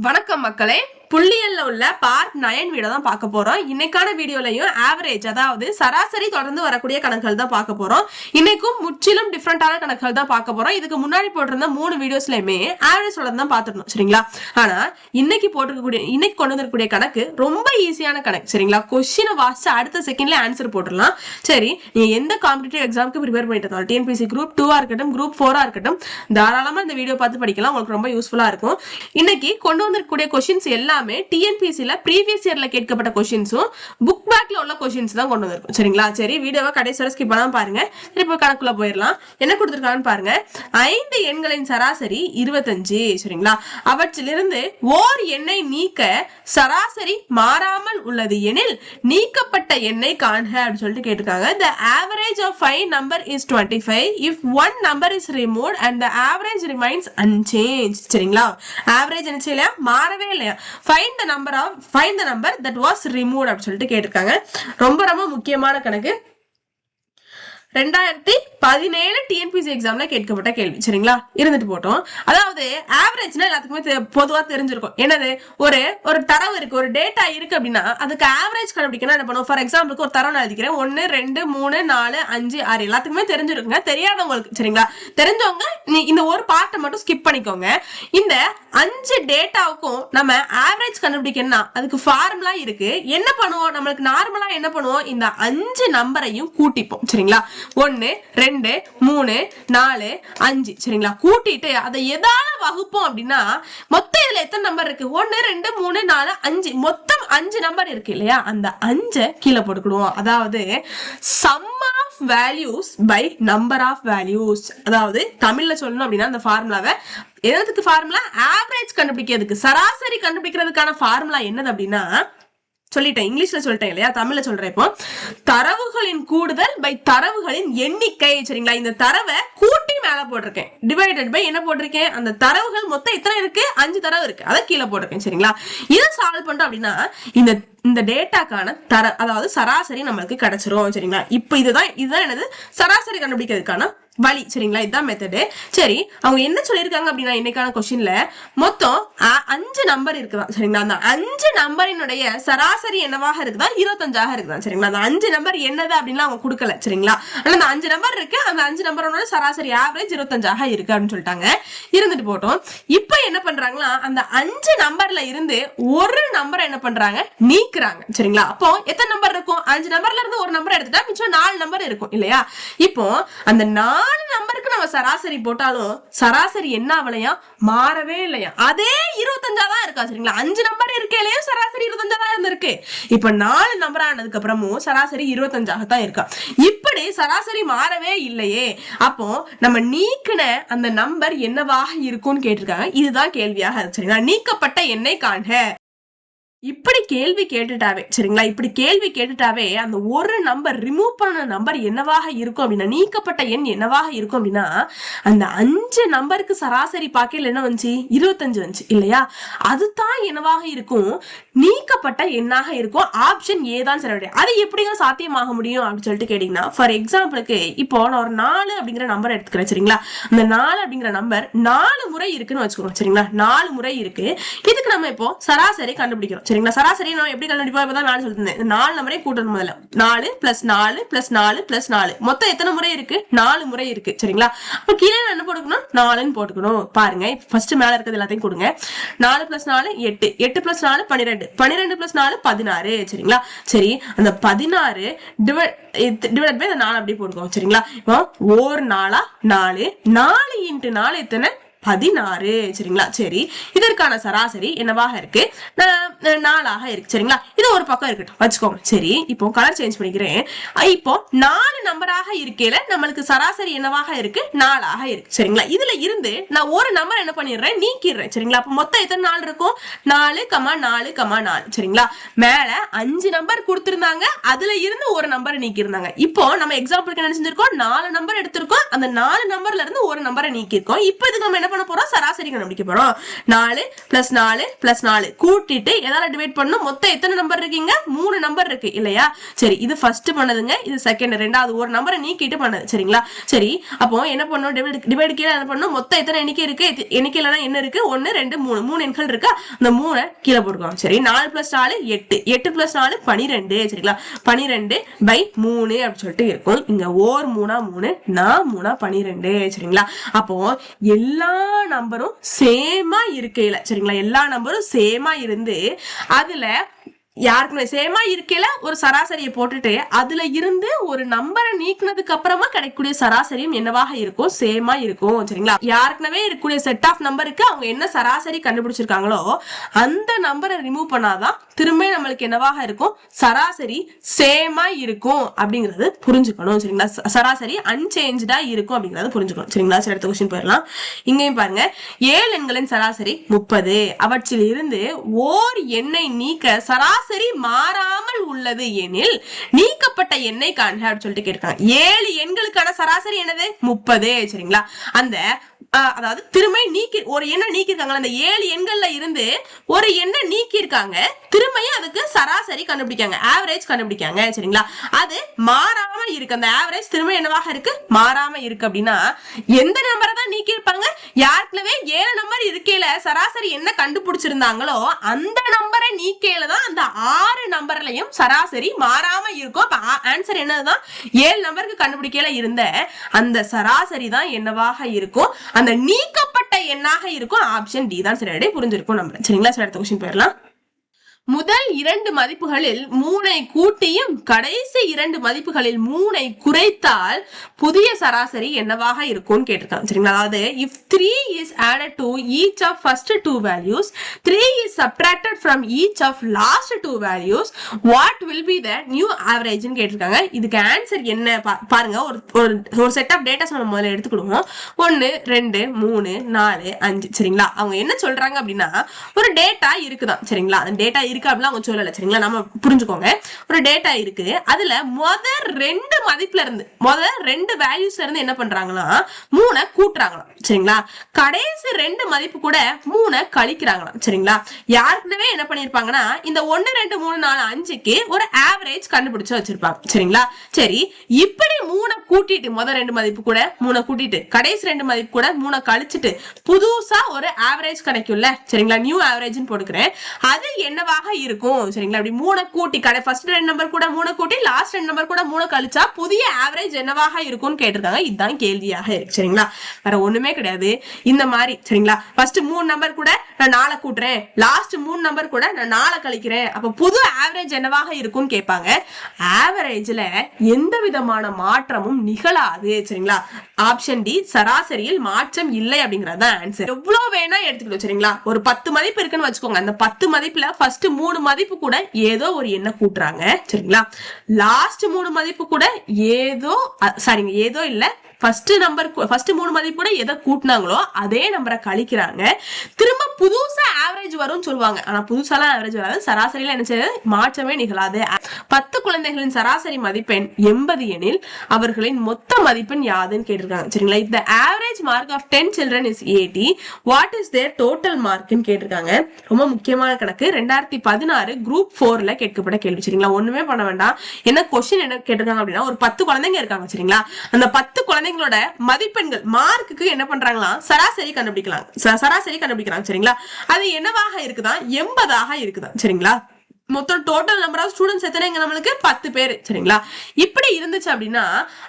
வணக்கம் மக்களே. புள்ளியல்ல உள்ள பார்ட் நயன் வீடியோ தான் பார்க்க போறோம். இன்னைக்கான வீடியோலையும் ஆவரேஜ் அதாவது சராசரி தொடர்ந்து வரக்கூடிய கணக்குகள் தான் பார்க்க போறோம். இன்னைக்கும் முற்றிலும் டிஃப்ரெண்டான கணக்குகள் தான் பார்க்க போறோம். இதுக்கு முன்னாடி போட்டிருந்த மூணு வீடியோஸ்லயுமே ஆவரேஜ் தொடர்ந்து தான் பார்த்துருந்தோம். சரிங்களா? ஆனா இன்னைக்கு போட்டிருக்கக்கூடிய இன்னைக்கு கொண்டு வந்திருக்கக்கூடிய கணக்கு ரொம்ப ஈஸியான கணக்கு. சரிங்களா? கொஸ்டினை வாசிச்சு அடுத்த செகண்ட்ல ஆன்சர் போட்டுடலாம். சரி நீங்க எந்த காம்படிட்டிவ் எக்ஸாமுக்கு ப்ரிப்பேர் பண்ணிட்டு இருந்தாலும் டிஎன்பிசி குரூப் டூவா இருக்கட்டும் குரூப் ஃபோரா இருக்கட்டும் தாராளமா இந்த வீடியோ பார்த்து படிக்கலாம். உங்களுக்கு ரொம்ப யூஸ்ஃபுல்லா இருக்கும். இன்னைக்கு கொண்டு வந்திருக்கக்கூடிய கொஸ்டின்ஸ் எல்லாம் டிஎன்பிசில ப்ரீவியஸ் இயரில் கேட்கப்பட்ட கொஷின்ஸும் புக் பேக்ல உள்ள கொஷின்ஸ் தான் கொண்டு வந்திருக்கும். சரிங்களா? சரி வீடியோவை கடைசியோட ஸ்கிப் பண்ணாமல் பாருங்க. சரி இப்போ கணக்குள்ள போயிடலாம். என்ன கொடுத்துருக்காங்கன்னு பாருங்க. ஐந்து எண்களின் சராசரி இருபத்தஞ்சு. சரிங்களா? அவற்றிலிருந்து ஓர் எண்ணை நீக்க சராசரி மாறாமல் உள்ளது எனில் நீக்கப்பட்ட எண்ணை காண்க அப்படின்னு சொல்லிட்டு கேட்டிருக்காங்க. The average of five number is twenty five if one number is remove and the average remains unchanged சரிங்களா? ஆவரேஜ் என்ன இல்லையா மாறவே இல்லையா? Find the number of find the number that was remove அப்படின்னு சொல்லிட்டு கேட்டிருக்காங்க ரொம்ப ரொம்ப முக்கியமான கணக்கு ரெண்டாயிரத்தி பதினேழு டிஎன்பிசி எக்ஸாம்ல கேட்கப்பட்ட கேள்வி. சரிங்களா? இருந்துட்டு போட்டோம். அதாவது ஆவரேஜ்னா எல்லாத்துக்குமே பொதுவா தெரிஞ்சிருக்கும். என்னது? ஒரு ஒரு தரவு இருக்கு. ஒரு டேட்டா இருக்கு அப்படின்னா அதுக்கு ஆவரேஜ் கண்டுபிடிக்கணும் என்ன பண்ணுவோம் ஃபார் எக்ஸாம்பிளுக்கு ஒரு தரம் நான் எழுதிக்கிறேன். ஒன்னு ரெண்டு மூணு நாலு அஞ்சு ஆறு. எல்லாத்துக்குமே தெரிஞ்சிருக்குங்க. தெரியாதவங்களுக்கு சரிங்களா? தெரிஞ்சவங்க நீ இந்த ஒரு பார்ட்டை மட்டும் ஸ்கிப் பண்ணிக்கோங்க. இந்த அஞ்சு டேட்டாவுக்கும் நம்ம ஆவரேஜ் கண்டுபிடிக்கணும்னா அதுக்கு ஃபார்முலா இருக்கு. என்ன பண்ணுவோம்? நம்மளுக்கு நார்மலா என்ன பண்ணுவோம்? இந்த அஞ்சு நம்பரையும் கூட்டிப்போம். சரிங்களா? ஒன்னு ரெண்டு மூணு நாலு அஞ்சு. சரிங்களா? கூட்டிட்டு அதை எதால வகுப்போம் அப்படின்னா மொத்தம் இதுல எத்தனை நம்பர் இருக்கு? ஒன்னு ரெண்டு மூணு நாலு அஞ்சு. மொத்தம் அஞ்சு நம்பர் இருக்கு இல்லையா? அந்த அஞ்சை கீழே போட்டுக்கிடுவோம். அதாவது sum of values by number of values அதாவது தமிழ்ல சொல்லணும் அப்படின்னா அந்த ஃபார்முலாவை எதுக்கு ஃபார்முலா ஆவரேஜ் கண்டுபிடிக்கிறதுக்கு சராசரி கண்டுபிடிக்கிறதுக்கான ஃபார்முலா என்னது அப்படின்னா சொல்லிட்டேன். இங்கிலீஷ்ல சொல்லிட்டேன் இல்லையா? தமிழ்ல சொல்றேன் இப்போ. தரவுகளின் கூடுதல் பை தரவுகளின் எண்ணிக்கை. சரிங்களா? இந்த தரவை கூட்டி மேல போட்டிருக்கேன். டிவைடட் பை என்ன போட்டிருக்கேன்? அந்த தரவுகள் மொத்தம் எத்தனை இருக்கு? அஞ்சு தரவு இருக்கு. அதை கீழே போட்டிருக்கேன். சரிங்களா? இதை சால்வ் பண்றோம் அப்படின்னா இந்த இந்த டேட்டாக்கான தர அதாவது சராசரி நம்மளுக்கு கிடைச்சிரும் சரிங்களா? இப்போ இதுதான் இதுதான் என்னது? சராசரி கண்டுபிடிக்கிறதுக்கான வழி சரிங்களா? இதுதான் மெத்தடு சரி அவங்க என்ன சொல்லியிருக்காங்க அப்படின்னா இன்னைக்கான கொஸ்டின்ல மொத்தம் அ- அஞ்சு நம்பர் இருக்குதான் சரிங்களா? அந்த அஞ்சு நம்பரினுடைய சராசரி என்னவாக இருக்குதா? இருபத்தஞ்சாக இருக்குதான் சரிங்களா? அந்த அஞ்சு நம்பர் என்னது அப்படின்னு அவங்க கொடுக்கல சரிங்களா? ஆனா அந்த அஞ்சு நம்பர் இருக்கு அந்த அஞ்சு நம்பரோட சராசரி ஆவரேஜ் இருபத்தஞ்சாக இருக்கு அப்படின்னு சொல்லிட்டாங்க. இருந்துட்டு போட்டோம். இப்போ என்ன பண்றாங்களா அந்த அஞ்சு நம்பர்ல இருந்து ஒரு நம்பரை என்ன பண்றாங்க? இருக்கிறாங்க சரிங்களா? அப்போ எத்தனை நம்பர் இருக்கும்? அஞ்சு நம்பர்ல இருந்து ஒரு நம்பர் எடுத்துட்டா மிச்சம் நாலு நம்பர் இருக்கும் இல்லையா? இப்போ அந்த நாலு நம்பருக்கு நம்ம சராசரி போட்டாலும் சராசரி என்ன ஆகலையா மாறவே இல்லையா? அதே இருபத்தஞ்சா தான் இருக்கா சரிங்களா? அஞ்சு நம்பர் இருக்கையிலயும் சராசரி இருபத்தஞ்சா தான் இருந்திருக்கு. இப்ப நாலு நம்பர் ஆனதுக்கு அப்புறமும் சராசரி இருபத்தஞ்சாக தான் இருக்கா. இப்படி சராசரி மாறவே இல்லையே. அப்போ நம்ம நீக்கின அந்த நம்பர் என்னவாக இருக்கும்னு கேட்டிருக்காங்க. இதுதான் கேள்வியாக சரிங்களா? நீக்கப்பட்ட எண்ணை காண்க. இப்படி கேள்வி கேட்டுட்டாவே சரிங்களா? இப்படி கேள்வி கேட்டுட்டாவே அந்த ஒரு நம்பர் ரிமூவ் பண்ண நம்பர் என்னவாக இருக்கும் அப்படின்னா நீக்கப்பட்ட எண் என்னவாக இருக்கும் அப்படின்னா அந்த அஞ்சு நம்பருக்கு சராசரி பார்க்கையில் என்ன வந்துச்சு? இருபத்தஞ்சு வந்துச்சு இல்லையா? அதுதான் என்னவாக இருக்கும்? நீக்கப்பட்ட எண்ணாக இருக்கும். ஆப்ஷன் ஏ தான் சரி அது எப்படிங்க சாத்தியமாக முடியும் அப்படின்னு சொல்லிட்டு கேட்டீங்கன்னா ஃபார் எக்ஸாம்பிளுக்கு இப்போ நான் ஒரு நாலு அப்படிங்கிற நம்பர் எடுத்துக்கிறேன் சரிங்களா? அந்த நாலு அப்படிங்கிற நம்பர் நாலு முறை இருக்குன்னு வச்சுக்கிறோம் சரிங்களா? நாலு முறை இருக்கு. இதுக்கு நம்ம இப்போ சராசரி கண்டுபிடிக்கிறோம். சரிங்களா? சராசரி நான் எப்படி கண்டுபிடிப்போம் இப்பதான் நான் சொல்லிருந்தேன். நாலு நம்பரே கூட்டணும் முதல்ல. நாலு பிளஸ் நாலு பிளஸ் நாலு பிளஸ் நாலு. மொத்தம் எத்தனை முறை இருக்கு? நாலு முறை இருக்கு. சரிங்களா? அப்ப கீழே என்ன போட்டுக்கணும்? நாலுன்னு போட்டுக்கணும். பாருங்க. ஃபர்ஸ்ட் மேல இருக்கிறது எல்லாத்தையும் கொடுங்க. நாலு பிளஸ் நாலு எட்டு. எட்டு பிளஸ் நாலு பன்னிரெண்டு. பன்னிரெண்டு பிளஸ் நாலு பதினாறு. சரிங்களா? சரி. அந்த பதினாறு டிவைட் பை அந்த நாலு அப்படியே போட்டுக்கோங்க. சரிங்களா? இப்போ ஒரு நாளா நாலு. நாலு இன்ட்டு நாலு எத்தனை? பதினாறு. சரிங்களா? சரி. இதற்கான சராசரி என்னவாக இருக்கு? நாலாக இருக்கு. சரிங்களா? இது ஒரு பக்கம் இருக்கட்டும். வச்சுக்கோங்க. சரி. இப்போ கலர் சேஞ்ச் பண்ணிக்கிறேன். இப்போ நாலு நம்பராக இருக்கையில நம்மளுக்கு சராசரி என்னவாக இருக்கு? நாலாக இருக்கு. சரிங்களா? இதுல இருந்து நான் ஒரு நம்பர் என்ன பண்ணிடுறேன்? நீக்கிடுறேன். சரிங்களா? அப்போ மொத்தம் எத்தனை நாள் இருக்கும்? நாலு கமா நாலு கமா நாலு. சரிங்களா? மேல அஞ்சு நம்பர் கொடுத்துருந்தாங்க. அதுல இருந்து ஒரு நம்பர் நீக்கியிருந்தாங்க. இப்போ நம்ம எக்ஸாம்பிளுக்கு என்ன செஞ்சிருக்கோம்? நாலு நம்பர் எடுத்திருக்கோம். அந்த நாலு நம்பர்ல இருந்து ஒரு நம்பரை நீக்கியிருக்கோம். இப்போ இதுக்கு நம்ம என்ன பண்ண போறோம்? சராசரி கண்டுபிடிக்க போறோம். நாலு பிளஸ் நாலு பிளஸ் நாலு. கூட்டிட்டு எதால டிவைட் பண்ணும் மொத்தம் எத்தனை நம்பர் இருக்கீங்க? மூணு நம்பர் இருக்கு இல்லையா? சரி இது ஃபர்ஸ்ட் பண்ணதுங்க. இது செகண்ட் ரெண்டாவது. ஒரு நம்பரை நீக்கிட்டு பண்ணது சரிங்களா? சரி அப்போ என்ன பண்ணும் டிவைடு டிவைடு கீழே என்ன பண்ணும் மொத்தம் எத்தனை எண்ணிக்கை இருக்கு? எத்தி- எண்ணிக்கையிலனா என்ன இருக்கு. ஒன்னு ரெண்டு மூணு. மூணு எண்கள் இருக்கா? அந்த மூணை கீழே போட்டுக்கோங்க. சரி நாலு பிளஸ் நாலு எட்டு. எட்டு பிளஸ் நாலு பனிரெண்டு சரிங்களா? பனிரெண்டு பை மூணு அப்படின்னு சொல்லிட்டு இருக்கும். இங்க ஓர் மூணா மூணு நான் மூணா பனிரெண்டு சரிங்களா? அப்போ எல்லா நம்பரும் சேமா இருக்கையில. சரிங்களா? எல்லா நம்பரும் சேமா இருந்து அதுல யாருக்குமே சேமா இருக்கையில ஒரு சராசரியை போட்டுட்டு அதுல இருந்து ஒரு நம்பரை நீக்குனதுக்கு அப்புறமா கிடைக்கக்கூடிய சராசரியும் என்னவாக இருக்கும்? சேமா இருக்கும். சரிங்களா? யாருக்குனவே இருக்கக்கூடிய செட் ஆஃப் நம்பருக்கு அவங்க என்ன சராசரி கண்டுபிடிச்சிருக்காங்களோ அந்த நம்பரை ரிமூவ் பண்ணாதான் திரும்ப நம்மளுக்கு என்னவாக இருக்கும்? சராசரி சேமா இருக்கும் அப்படிங்கறது புரிஞ்சுக்கணும். சரிங்களா? ச- சராசரி அன்சேஞ்சா இருக்கும் அப்படிங்கறது புரிஞ்சுக்கணும். சரிங்களா? சரி அடுத்த கொஸ்டின் போயிடலாம். இங்கேயும் பாருங்க. ஏழு எண்களின் சராசரி முப்பது. அவற்றில் இருந்து ஓர் எண்ணை நீக்க சராசரி மாறாமல் உள்ளது எனில் நீக்கப்பட்ட எண்ணை காண்க அப்படின்னு சொல்லிட்டு கேட்டிருக்காங்க. ஏழு எண்களுக்கான சராசரி என்னது? முப்பது சரிங்களா? அந்த அதாவது திரும்ப நீக்கி ஒரு எண்ணை நீக்கிருக்காங்க அந்த ஏழு எண்கள்ல இருந்து ஒரு எண்ணை நீக்கியிருக்காங்க. திரும்பியும் அதுக்கு சராசரி கண்டுபிடிக்காங்க. ஆவரேஜ் கண்டுபிடிக்காங்க சரிங்களா? அது மாறாம இருக்கு. அந்த ஆவரேஜ் திரும்ப என்னவாக இருக்கு? மாறாம இருக்கு அப்படின்னா எந்த நம்பரை தான் நீக்கி இருப்பாங்க யாருக்குலவே ஏழு நம்பர் இருக்கையில சராசரி என்ன கண்டுபிடிச்சிருந்தாங்களோ அந்த நம்பரை நீக்கையில தான் அந்த ஆறு நம்பர்லயும் சராசரி மாறாம இருக்கும். அப்ப ஆன்சர் என்னதுதான்? ஏழு நம்பருக்கு கண்டுபிடிக்கையில இருந்த அந்த சராசரி தான் என்னவாக இருக்கும். அந்த நீக்கப்பட்ட எண்ணாக இருக்கும் ஆப்ஷன் டி தான் சரி புரிஞ்சிருக்கும் நம்ம. சரிங்களா? சார் அடுத்த கொஸ்டின் போயிடலாம். முதல் இரண்டு மதிப்புகளில் மூனை கூட்டியும் கடைசி இரண்டு மதிப்புகளில் மூனை குறைத்தால் புதிய சராசரி என்னவாக இருக்கும்னு கேட்டிருக்காங்க. சரிங்களா? அதாவது if three is added to each of first two values three is subtracted from each of last two values what will be the new ஆவரேஜ்னு கேட்டிருக்காங்க. இதுக்கு ஆன்சர் என்ன? பா- பாருங்க. ஒரு ஒரு ஒரு செட் ஆஃப் டேட்டாஸ் நம்ம முதல்ல எடுத்துக்கிடுவோம் ஒன்று ரெண்டு மூணு நாலு அஞ்சு. சரிங்களா? அவங்க என்ன சொல்றாங்க அப்படின்னா ஒரு டேட்டா இருக்குதான். சரிங்களா? அந்த டேட்டா இருக்கு இருக்கு அப்படிலாம் அவங்க சொல்லலை. சரிங்களா? நம்ம புரிஞ்சுக்கோங்க. ஒரு டேட்டா இருக்கு. அதுல முத ரெண்டு மதிப்புல இருந்து முத ரெண்டு வேல்யூஸ்ல இருந்து என்ன பண்றாங்கன்னா மூணை கூட்டுறாங்களாம். சரிங்களா? கடைசி ரெண்டு மதிப்பு கூட மூணை கழிக்கிறாங்களாம். சரிங்களா? யாருக்குமே என்ன பண்ணிருப்பாங்கன்னா இந்த ஒன்னு ரெண்டு மூணு நாலு அஞ்சுக்கு ஒரு ஆவரேஜ் கண்டுபிடிச்சு வச்சிருப்பாங்க. சரிங்களா? சரி இப்படி மூணை கூட்டிட்டு முத ரெண்டு மதிப்பு கூட மூணை கூட்டிட்டு கடைசி ரெண்டு மதிப்பு கூட மூணை கழிச்சிட்டு புதுசா ஒரு ஆவரேஜ் கிடைக்கும்ல? சரிங்களா? நியூ ஆவரேஜ்னு போட்டுக்கிறேன். அது என்னவா என்னவாக இருக்கும் சரிங்களா? அப்படி மூணை கூட்டி கடை ஃபர்ஸ்ட் ரெண்டு நம்பர் கூட மூணை கூட்டி லாஸ்ட் ரெண்டு நம்பர் கூட மூணை கழிச்சா புதிய ஆவரேஜ் என்னவாக இருக்கும்னு கேட்டிருக்காங்க. இதுதான் கேள்வியாக இருக்கு சரிங்களா? வேற ஒண்ணுமே கிடையாது. இந்த மாதிரி சரிங்களா? ஃபர்ஸ்ட் மூணு நம்பர் கூட நான் நாளை கூட்டுறேன். லாஸ்ட் மூணு நம்பர் கூட நான் நாளை கழிக்கிறேன். அப்ப புது ஆவரேஜ் என்னவாக இருக்கும்னு கேட்பாங்க. ஆவரேஜ்ல எந்த விதமான மாற்றமும் நிகழாது சரிங்களா? ஆப்ஷன் டி சராசரியில் மாற்றம் இல்லை அப்படிங்கறது ஆன்சர் எவ்வளவு வேணா எடுத்துக்கணும் சரிங்களா? ஒரு பத்து மதிப்பு இருக்குன்னு வச்சுக்கோங்க. அந்த பத்து மதிப்புல ஃபர்ஸ்ட் மூணு மதிப்பு கூட ஏதோ ஒரு எண்ணை கூட்டுறாங்க. சரிங்களா? லாஸ்ட் மூணு மதிப்பு கூட ஏதோ சாரிங்க ஏதோ இல்ல. ஃபர்ஸ்ட் நம்பர் ஃபர்ஸ்ட் மூணு மதிப்பு கூட எதை கூட்டினாங்களோ அதே நம்பரை கழிக்கிறாங்க. திரும்ப புதுசா ஆவரேஜ் வரும்னு சொல்லுவாங்க. ஆனா புதுசாலாம் ஆவரேஜ் வராது. சராசரியில என்ன மாற்றமே நிகழாது. பத்து குழந்தைகளின் சராசரி மதிப்பெண் எண்பது எனில் அவர்களின் மொத்த மதிப்பெண் யாதுன்னு கேட்டிருக்காங்க. சரிங்களா? இந்த average mark of ten children is eighty what is their total மார்க்னு கேட்டிருக்காங்க. ரொம்ப முக்கியமான கணக்கு. ரெண்டாயிரத்தி பதினாறு குரூப் ஃபோர்ல கேட்கப்பட்ட கேள்வி. சரிங்களா? ஒண்ணுமே பண்ண வேண்டாம். என்ன கொஸ்டின் என்ன கேட்டிருக்காங்க அப்படின்னா ஒரு பத்து குழந்தைங்க இருக்காங்க. சரிங்களா? அந்த பத்து குழந்தைங்களோட மதிப்பெண்கள் மார்க்குக்கு என்ன பண்றாங்களா சராசரி கண்டுபிடிக்கலாம். சராசரி கண்டுபிடிக்கிறாங்க. சரிங்களா? அது என்னவாக இருக்குதான் எண்பதாக இருக்குதான் சரிங்களா? மொத்தம் டோட்டல் நம்பர் ஆஃப் ஸ்டூடெண்ட்ஸ் எத்தனைங்க நம்மளுக்கு? பத்து பேர். சரிங்களா? இப்படி இருந்துச்சு அப்படின்னா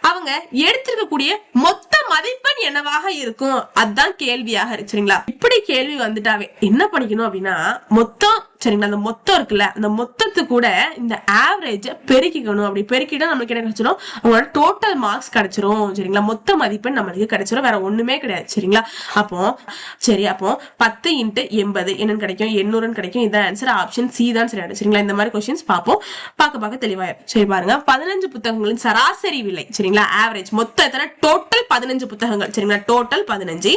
அவங்க எடுத்திருக்கக்கூடிய மொத்த மதிப்பெண் என்னவாக இருக்கும்? அதுதான் கேள்வியாக இருக்கு. சரிங்களா? இப்படி கேள்வி வந்துட்டாவே என்ன படிக்கணும் அப்படின்னா மொத்தம் சரிங்களா? அந்த மொத்தம் இருக்குல்ல அந்த மொத்தத்து கூட இந்த ஆவரேஜ பெருக்கிக்கணும். அப்படி பெருக்கிட்டா நம்மளுக்கு என்ன கிடைச்சிடும் அவங்களோட டோட்டல் மார்க்ஸ் கிடைச்சிரும் சரிங்களா? மொத்த மதிப்பெண் நம்மளுக்கு கிடைச்சிரும். வேற ஒண்ணுமே கிடையாது சரிங்களா? அப்போ சரி அப்போ பத்து இன்ட்டு எண்பது. என்னன்னு கிடைக்கும்? எண்ணூறுன்னு கிடைக்கும். இதான் ஆன்சர் ஆப்ஷன் சி தான் சரி சரிங்களா? இந்த மாதிரி கொஸ்டின்ஸ் பார்ப்போம். பார்க்க பார்க்க தெளிவாயிரும் சரி பாருங்க. பதினஞ்சு புத்தகங்களின் சராசரி விலை சரிங்களா? ஆவரேஜ் மொத்தம் எத்தனை? டோட்டல் பதினஞ்சு புத்தகங்கள் சரிங்களா? டோட்டல் பதினஞ்சு.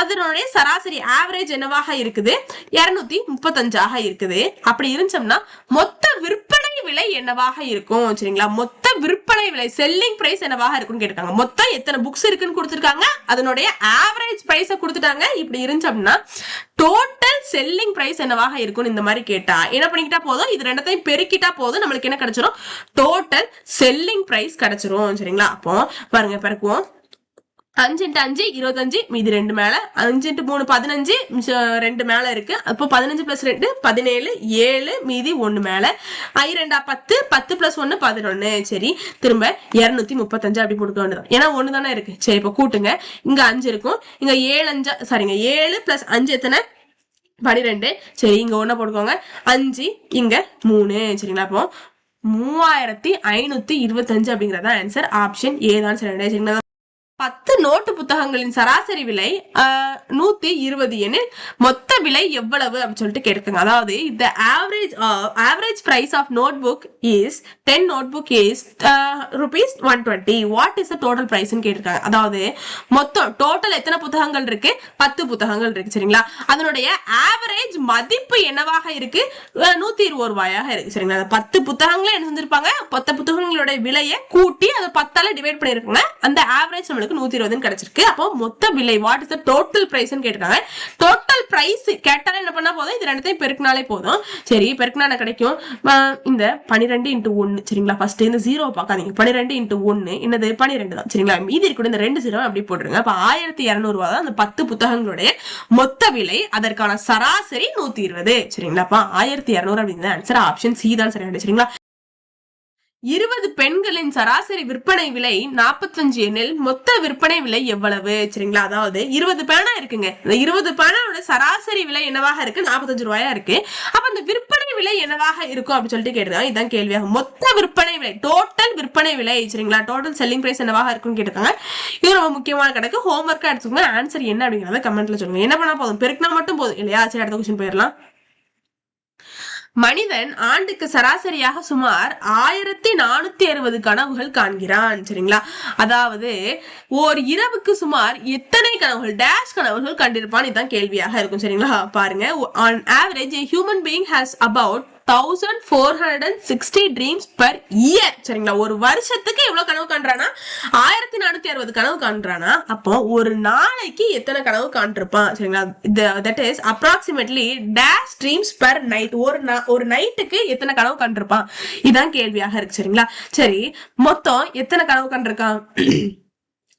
அதனுடைய சராசரி ஆவரேஜ் என்னவாக இருக்குது? இருநூத்தி முப்பத்தஞ்சாக இருக்குது. அப்படி இருந்துச்சோம்னா மொத்த விற்பனை விலை என்னவாக இருக்கும்? சரிங்களா? மொத்த விற்பனை விலை செல்லிங் பிரைஸ் என்னவாக இருக்கும்னு கேட்டிருக்காங்க. மொத்தம் எத்தனை புக்ஸ் இருக்குன்னு கொடுத்துருக்காங்க? அதனுடைய ஆவரேஜ் பிரைஸை கொடுத்துட்டாங்க. இப்படி இருந்துச்சோம்னா டோட்டல் செல்லிங் பிரைஸ் என்னவாக இருக்கும்னு இந்த மாதிரி கேட்டா என்ன பண்ணிக்கிட்டா போதும்? இது ரெண்டத்தையும் பெருக்கிட்டா போதும். நம்மளுக்கு என்ன கிடைச்சிரும்? டோட்டல் செல்லிங் பிரைஸ் கிடைச்சிரும். சரிங்களா? அப்போ பாருங்க பிறக்குவோம். அஞ்சு இன்ட்டு அஞ்சு இருபத்தஞ்சு மீதி ரெண்டு மேலே. அஞ்சு இன்ட்டு மூணு பதினஞ்சு ரெண்டு மேலே இருக்கு. அப்போ பதினஞ்சு பிளஸ் ரெண்டு பதினேழு ஏழு மீதி ஒன்று மேலே. ஐ ரெண்டா பத்து பத்து பிளஸ் ஒன்று பதினொன்று சரி திரும்ப இரநூத்தி முப்பத்தஞ்சு அப்படி கொடுக்க வேண்டியது ஏன்னா ஒன்று தானே இருக்கு. சரி இப்போ கூட்டுங்க. இங்க அஞ்சு இருக்கும். இங்க ஏழு அஞ்சா சாரிங்க ஏழு பிளஸ் அஞ்சு எத்தனை? பனிரெண்டு. சரி இங்க ஒண்ணு போட்டுக்கோங்க. அஞ்சு இங்க மூணு. சரிங்களா அப்போ மூவாயிரத்தி ஐநூத்தி இருபத்தஞ்சு அப்படிங்கறதா ஆன்சர் ஆப்ஷன் ஏ தான் சரி சரிங்களா? பத்து நோட்டு புத்தகங்களின் சராசரி விலை நூத்தி இருபது எனில் மொத்த விலை எவ்வளவு அப்படின்னு சொல்லிட்டு கேட்டுக்கங்க. அதாவது இந்த average average price of notebook is ten notebook is rupees one twenty what is the total பிரைஸ்னு கேட்டிருக்காங்க அதாவது மொத்தம் டோட்டல் எத்தனை புத்தகங்கள் இருக்கு? பத்து புத்தகங்கள் இருக்கு சரிங்களா? அதனுடைய ஆவரேஜ் மதிப்பு என்னவாக இருக்கு? நூத்தி இருபது ரூபாயாக இருக்கு சரிங்களா? அந்த பத்து புத்தகங்களே என்ன செஞ்சிருப்பாங்க? பத்து புத்தகங்களோட விலையை கூட்டி அதை பத்தால டிவைட் பண்ணிருக்காங்க அந்த ஆவரேஜ் நம்மளுக்கு நூத்தி இருபதுன்னு கிடைச்சிருக்கு. அப்போ மொத்த விலை what is the total price கேட்டிருக்காங்க. டோட்டல் பிரைஸ் கேட்டாலும் என்ன பண்ணா போதும்? இது ரெண்டுத்தையும் பெருக்கினாலே போதும். சரி பெருக்கினா கிடைக்கும்? இந்த பனிரெண்டு இன்ட்டு ஒன்று சரிங்களா? ஃபர்ஸ்ட் இந்த ஜீரோ பார்க்காதீங்க. பனிரெண்டு இன்ட்டு ஒன்னு என்னது? பனிரெண்டு தான் சரிங்களா? மீதி இருக்கிற இந்த ரெண்டு ஜீரோ அப்படி போட்டுருங்க. அப்போ ஆயிரத்தி இருநூறு ரூபா தான் அந்த பத்து புத்தகங்களுடைய மொத்த விலை. அதற்கான சராசரி நூத்தி இருபது சரிங்களா? அப்ப ஆயிரத்தி இருநூறு அப்படின்னு ஆன்சர் ஆப்ஷன் சி தான் சரியான சரிங்களா? இருபது பெண்களின் சராசரி விற்பனை விலை நாற்பத்தஞ்சு எண்ணில் மொத்த விற்பனை விலை எவ்வளவு? சரிங்களா? அதாவது இருபது பேனா இருக்குங்க. இந்த இருபது பேனாவோட சராசரி விலை என்னவாக இருக்கு? 45 ரூபாயா இருக்கு. அப்ப அந்த விற்பனை விலை என்னவாக இருக்கும் அப்படின்னு சொல்லிட்டு கேட்டிருக்காங்க. இதான் கேள்வியாகும் மொத்த விற்பனை விலை டோட்டல் விற்பனை விலை சரிங்களா? டோட்டல் செல்லிங் பிரைஸ் என்னவாக இருக்கும்னு கேட்டிருக்காங்க. இது ரொம்ப முக்கியமான கணக்கு. ஹோம்ஒர்க்கா எடுத்துக்கோங்க. ஆன்சர் என்ன அப்படிங்கிறத கமெண்ட்ல சொல்லுங்க. என்ன பண்ணா போதும்? பெருக்கினா மட்டும் போதும். இல்லையா? சரி அடுத்த கொஸ்டின் போயிடலாம். மனிதன் ஆண்டுக்கு சராசரியாக சுமார் ஆயிரத்தி நானூத்தி அறுபது கனவுகள் காண்கிறான் சரிங்களா? அதாவது ஓர் இரவுக்கு சுமார் எத்தனை கனவுகள் டேஷ் கனவுகள் கண்டிருப்பான்? இதுதான் கேள்வியாக இருக்கும் சரிங்களா? பாருங்க on average human being has about thousand four hundred and sixty dreams per year சரிங்களா? ஒரு வருஷத்துக்கு எவ்வளவு கனவு காண்றானா ஆயிரத்தி நானூத்தி அறுபது கனவு காண்றானா? அப்போ ஒரு நாளைக்கு எத்தனை கனவு காண்டிருப்பான் சரிங்களா? That is approximately dash dreams per night ஒரு ஒரு நைட்டுக்கு எத்தனை கனவு கண்டிருப்பான் இதான் கேள்வியாக இருக்கு சரிங்களா? சரி மொத்தம் எத்தனை கனவு கண்டிருக்கான்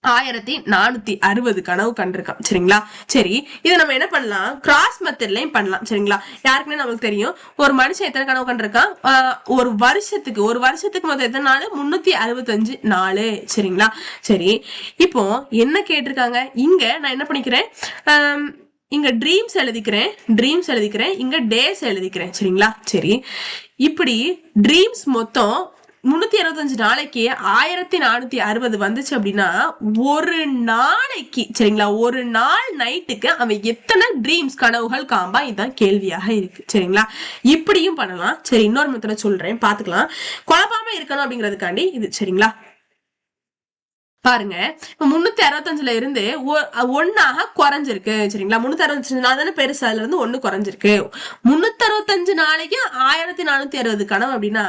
ஆயிரத்தி நானூத்தி அறுபது கனவு கண்டிருக்கான். சரிங்களா? சரி இதை நம்ம என்ன பண்ணலாம்? கிராஸ் மெத்தட்லயும் பண்ணலாம். சரிங்களா? யாருக்குமே நமக்கு தெரியும். ஒரு மனுஷன் எத்தனை கனவு கண்டிருக்கான்? ஒரு வருஷத்துக்கு ஒரு வருஷத்துக்கு மொத்தம் எத்தனை நாள்? முன்னூத்தி அறுபத்தஞ்சு நாலு சரிங்களா? சரி இப்போ என்ன கேட்டிருக்காங்க? இங்க நான் என்ன பண்ணிக்கிறேன்? இங்க ட்ரீம்ஸ் எழுதிக்கிறேன். ட்ரீம்ஸ் எழுதிக்கிறேன். இங்க டேஸ் எழுதிக்கிறேன். சரிங்களா? சரி இப்படி ட்ரீம்ஸ் மொத்தம் முன்னூத்தி அறுபத்தஞ்சு நாளைக்கு ஆயிரத்தி நானூத்தி அறுபது வந்துச்சு அப்படின்னா ஒரு நாளைக்கு சரிங்களா? ஒரு நாள் நைட்டுக்கு அவன் எத்தனை ட்ரீம்ஸ் கனவுகள் காம்பா இதுதான் கேள்வியாக இருக்கு சரிங்களா? இப்படியும் பண்ணலாம். சரி இன்னொரு மெத்தட சொல்றேன் பாத்துக்கலாம் குழப்பாம இருக்கணும் அப்படிங்கிறதுக்காண்டி இது சரிங்களா? பாருங்க இப்ப முன்னூத்தி அறுபத்தஞ்சுல இருந்து ஒ- ஒண்ணாக குறைஞ்சிருக்கு சரிங்களா? முன்னூத்தி அறுபத்தஞ்சு நாள் தானே பெருசு அதுல இருந்து ஒண்ணு குறைஞ்சிருக்கு. முன்னூத்தி அறுபத்தஞ்சு நாளைக்கு ஆயிரத்தி நானூத்தி அறுபது கனவு அப்படின்னா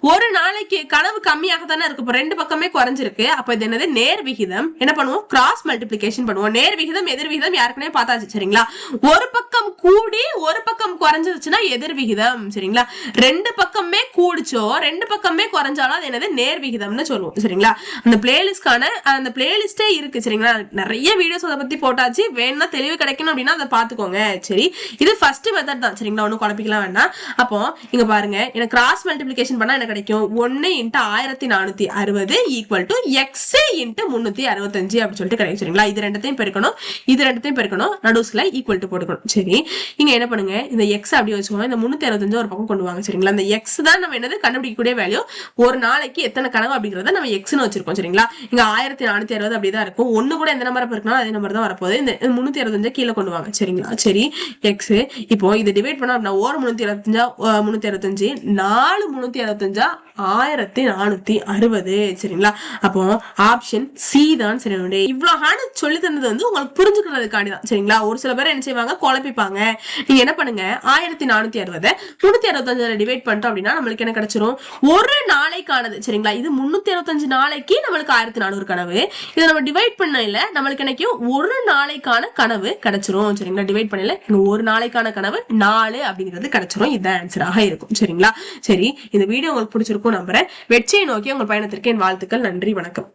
ஒரு நாளைக்கு கனவு கம்மியாக தானே இருக்கு. இப்போ ரெண்டு பக்கமே குறைஞ்சிருக்கு. அப்ப இது என்னது? நேர் விகிதம். என்ன பண்ணுவோம்? கிராஸ் மல்டிபிளிகேஷன் பண்ணுவோம். நேர் விகிதம் எதிர் விகிதம் யாருக்குனே பார்த்தாச்சு சரிங்களா? ஒரு பக்கம் கூடி ஒரு பக்கம் குறைஞ்சிருச்சுன்னா எதிர் விகிதம் சரிங்களா? ரெண்டு பக்கமே கூடிச்சோ ரெண்டு பக்கமே குறைஞ்சாலும் அது என்னது? நேர் விகிதம்னு சொல்லுவோம் சரிங்களா? அந்த பிளேலிஸ்ட்கான அந்த பிளேலிஸ்டே இருக்கு சரிங்களா? நிறைய வீடியோஸ் அதை பத்தி போட்டாச்சு. வேணா தெளிவு கிடைக்கணும் அப்படின்னா அதை பாத்துக்கோங்க சரி இது ஃபர்ஸ்ட் மெத்தட் தான். சரிங்களா? ஒன்றும் குழப்பிக்கலாம் வேண்டாம். அப்போ இங்க பாருங்க. எனக்கு கிராஸ் மல்டிபிளிகேஷன் பண்ணா என்ன கிடைக்கும்? ஒன்னு இன்ட்டு ஆயிரத்தி நானூத்தி அறுபது ஈக்குவல் டு எக்ஸ் இன்ட்டு முன்னூத்தி அறுபத்தஞ்சு அப்படின்னு சொல்லிட்டு கிடைக்கும் சரிங்களா? இது ரெண்டத்தையும் பெருக்கணும். இது ரெண்டத்தையும் பெருக்கணும். நடுஸ்ல ஈக்குவல் டு போட்டுக்கணும். சரி இங்க என்ன பண்ணுங்க? இந்த எக்ஸ் அப்படியே வச்சுக்கோங்க. இந்த முன்னூத்தி அறுபத்தஞ்சு ஒரு பக்கம் கொண்டு வாங்க சரிங்களா? இந்த எக்ஸ் தான் நம்ம என்னது? கண்டுபிடிக்கக்கூடிய வேல்யூ ஒரு நாளைக்கு எத்தனை கனவு அப்படிங்கறத நம்ம எக்ஸ்னு வச்சிருக்கோம் சரிங்களா? இங்க ஆயிரத்தி நானூத்தி அறுபது அப்படிதான் இருக்கும். ஒண்ணு கூட எந்த நம்பர் பெருக்கணும் அதே நம்பர் தான் வரப்போகுது. இந்த முன்னூத்தி அறுபத்தஞ்சா கீழே கொண்டு வாங்க. சரிங்களா? சரி எக்ஸ் இப்போ இது டிவைட் பண்ணா அப்படின்னா ஒரு முன்னூத்தி அறுபத்தஞ்சா முன்னூத்தி அறுபத்தஞ்சு நாலு முன்னூத்தி அறுபத்தஞ்சா ஆயிரத்தி நானூத்தி அறுபது சரிங்களா? அப்போ ஆப்ஷன் சி தான் சரி இவ்வளவு ஹானு சொல்லி தந்தது வந்து உங்களுக்கு புரிஞ்சுக்கிறதுக்காண்டி தான் சரிங்களா? ஒரு சில பேர் என்ன செய்வாங்க? குழப்பிப்பாங்க. நீங்க என்ன பண்ணுங்க? ஆயிரத்தி நானூத்தி அறுபது முன்னூத்தி அறுபத்தஞ்சு டிவைட் பண்ணிட்டோம் அப்படின்னா நம்மளுக்கு என்ன கிடைச்சிரும்? ஒரு நாளைக்கானது சரிங்களா? இது முன்னூத்தி அறுபத்தஞ்சு நாளைக்கு நம்மளுக்கு ஆயிரத்தி நானூறு கனவு. இதை நம்ம டிவைட் பண்ணல நம்மளுக்கு என்னைக்கும் ஒரு நாளைக்கான கனவு கிடைச்சிரும் சரிங்களா? டிவைட் பண்ணல ஒரு நாளைக்கான கனவு நாலு அப்படிங்கிறது கிடைச்சிரும். இதுதான் ஆன்சராக இருக்கும் சரிங்களா? சரி இந்த வீடியோ உங்களுக்கு பிடிச்சிருக்கும் நம்புறேன் வெற்றியை நோக்கி உங்கள் பயணத்திற்கு என் வாழ்த்துக்கள். நன்றி வணக்கம்.